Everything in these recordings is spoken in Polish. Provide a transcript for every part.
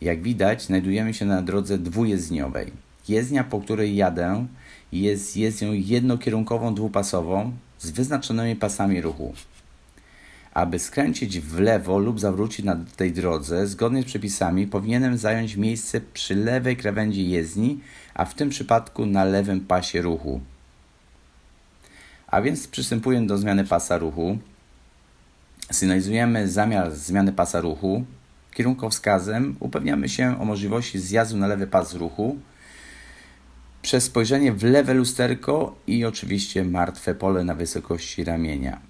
Jak widać, znajdujemy się na drodze dwujezdniowej. Jezdnia, po której jadę, jest jezdnią jednokierunkową dwupasową z wyznaczonymi pasami ruchu. Aby skręcić w lewo lub zawrócić na tej drodze, zgodnie z przepisami, powinienem zająć miejsce przy lewej krawędzi jezdni, a w tym przypadku na lewym pasie ruchu. A więc przystępuję do zmiany pasa ruchu. Sygnalizujemy zamiar zmiany pasa ruchu. Kierunkowskazem upewniamy się o możliwości zjazdu na lewy pas ruchu przez spojrzenie w lewe lusterko i oczywiście martwe pole na wysokości ramienia.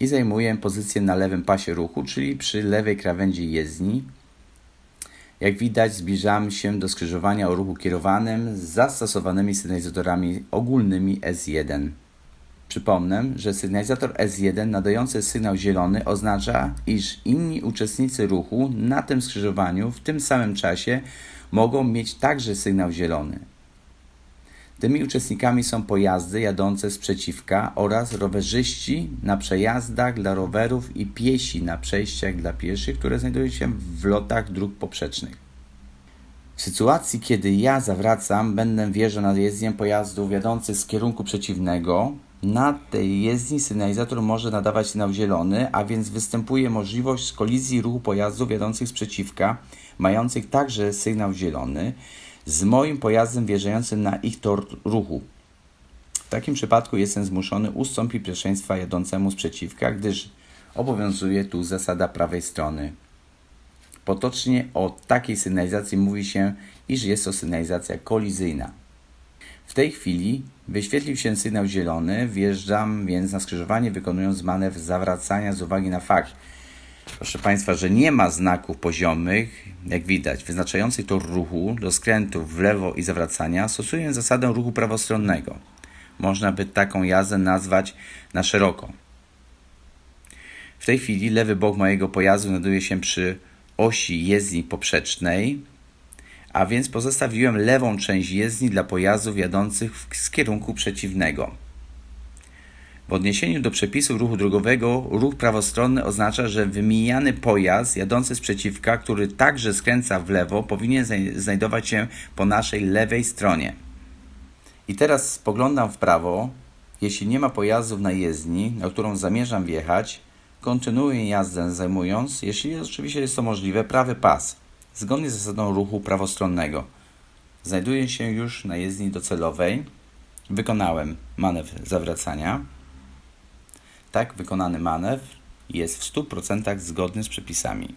I zajmuję pozycję na lewym pasie ruchu, czyli przy lewej krawędzi jezdni. Jak widać, zbliżam się do skrzyżowania o ruchu kierowanym z zastosowanymi sygnalizatorami ogólnymi S1. Przypomnę, że sygnalizator S1 nadający sygnał zielony oznacza, iż inni uczestnicy ruchu na tym skrzyżowaniu w tym samym czasie mogą mieć także sygnał zielony. Tymi uczestnikami są pojazdy jadące z przeciwka oraz rowerzyści na przejazdach dla rowerów i piesi na przejściach dla pieszych, które znajdują się w lotach dróg poprzecznych. W sytuacji, kiedy ja zawracam, będę wjeżdżał na jezdnię pojazdów jadących z kierunku przeciwnego. Na tej jezdni sygnalizator może nadawać sygnał zielony, a więc występuje możliwość kolizji ruchu pojazdów jadących z przeciwka, mających także sygnał zielony, z moim pojazdem wjeżdżającym na ich tor ruchu. W takim przypadku jestem zmuszony ustąpić pierwszeństwa jadącemu z przeciwka, gdyż obowiązuje tu zasada prawej strony. Potocznie o takiej sygnalizacji mówi się, iż jest to sygnalizacja kolizyjna. W tej chwili wyświetlił się sygnał zielony, wjeżdżam więc na skrzyżowanie, wykonując manewr zawracania z uwagi na fakt, proszę Państwa, że nie ma znaków poziomych, jak widać, wyznaczających tor ruchu do skrętów w lewo i zawracania, stosuję zasadę ruchu prawostronnego. Można by taką jazdę nazwać na szeroko. W tej chwili lewy bok mojego pojazdu znajduje się przy osi jezdni poprzecznej, a więc pozostawiłem lewą część jezdni dla pojazdów jadących z kierunku przeciwnego. W odniesieniu do przepisów ruchu drogowego, ruch prawostronny oznacza, że wymijany pojazd jadący z przeciwka, który także skręca w lewo, powinien znajdować się po naszej lewej stronie. I teraz spoglądam w prawo. Jeśli nie ma pojazdów na jezdni, na którą zamierzam wjechać, kontynuuję jazdę zajmując, jeśli oczywiście jest to możliwe, prawy pas, zgodnie z zasadą ruchu prawostronnego. Znajduję się już na jezdni docelowej. Wykonałem manewr zawracania. Tak wykonany manewr jest w 100% zgodny z przepisami.